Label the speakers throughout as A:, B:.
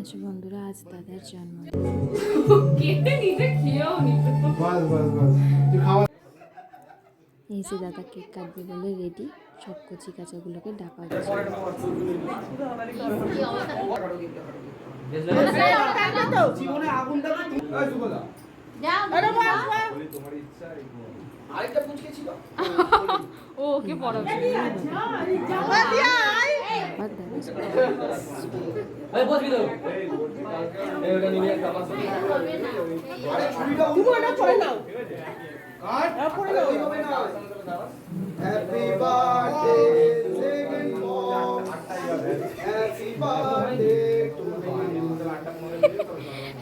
A: আছো বন্ধুরা? আজ দাদার জন্মদিন
B: খাওয়া
A: এই যে দাদা কেক কাটবে বলে রেডি সব কচি কাচাগুলোকে ডাকা
B: ছিল।
C: ও ওকে পড়াবে
B: হ্যাপি বার্থডে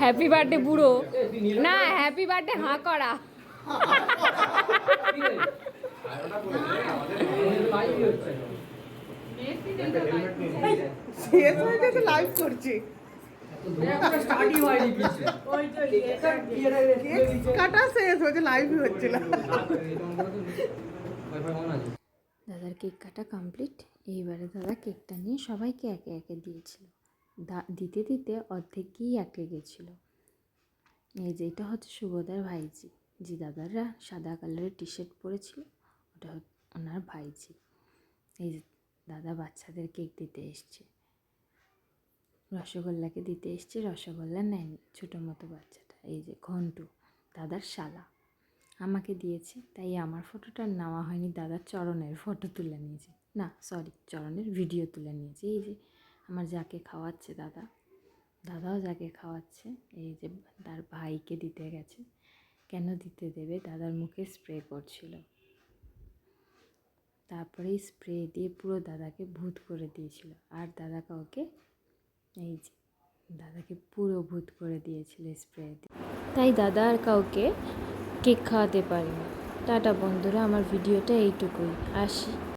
B: হ্যাপি বার্থডে
C: বুড়ো। না হ্যাপি বার্থডে হাঁ করা।
D: শেষ হয়ে গেছে লাইভ করছি। কাটা শেষ হয়েছে লাইভ হচ্ছিল।
A: দাদার কেক কাটা কমপ্লিট এইবারে দাদা কেকটা নিয়ে সবাইকে একে একে দিয়েছিল। দা- দিতে দিতে অর্ধেকই আটকে গেছিল এই যে এটা হচ্ছে শুভদার ভাইজি। জি দাদারা সাদা কালারের টি শার্ট পরেছিল ওটা ওনার ভাইজি। এই যে দাদা বাচ্চাদের কেক দিতে এসছে। রসগোল্লাকে দিতে এসছে, রসগোল্লা নেয়নি ছোটো মতো বাচ্চাটা, এই যে ঘন্টু, দাদার শালা। আমাকে দিয়েছে, তাই আমার ফটোটা নেওয়া হয়নি, দাদার চরণের ফটো তুলে নিয়েছে। না সরি চরণের ভিডিও তুলে নিয়েছে। এই যে আমার যাকে খাওয়াচ্ছে দাদা, দাদাও যাকে খাওয়াচ্ছে, এই যে তার ভাইকে দিতে গেছে। কেন দিতে দেবে? দাদার মুখে স্প্রে করছিল। তারপরে স্প্রে দিয়ে পুরো দাদাকে ভূত করে দিয়েছিল। আর দাদা কাউকে এই যে, দাদাকে পুরো ভূত করে দিয়েছিল স্প্রে দিয়ে। তাই দাদা আর কাউকে কেক খাওয়াতে পারিনি। টাটা বন্ধুরা, আমার ভিডিওটা এইটুকুই। আসি।